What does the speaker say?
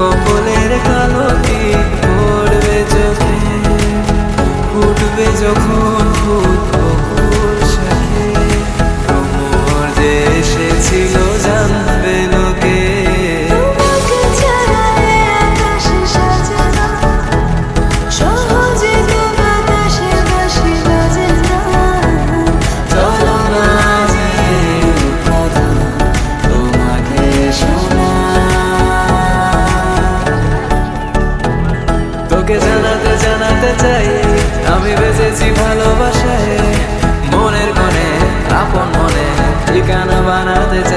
কপলের কালো পড়বে চোখে ফুটবে যখন ফুল। তোকে জানাতে জানাতে চাই। আমি বেঁচেছি ভালোবাসায় মনের মনে আপন মনে ঠিকানা বানাতে চাই।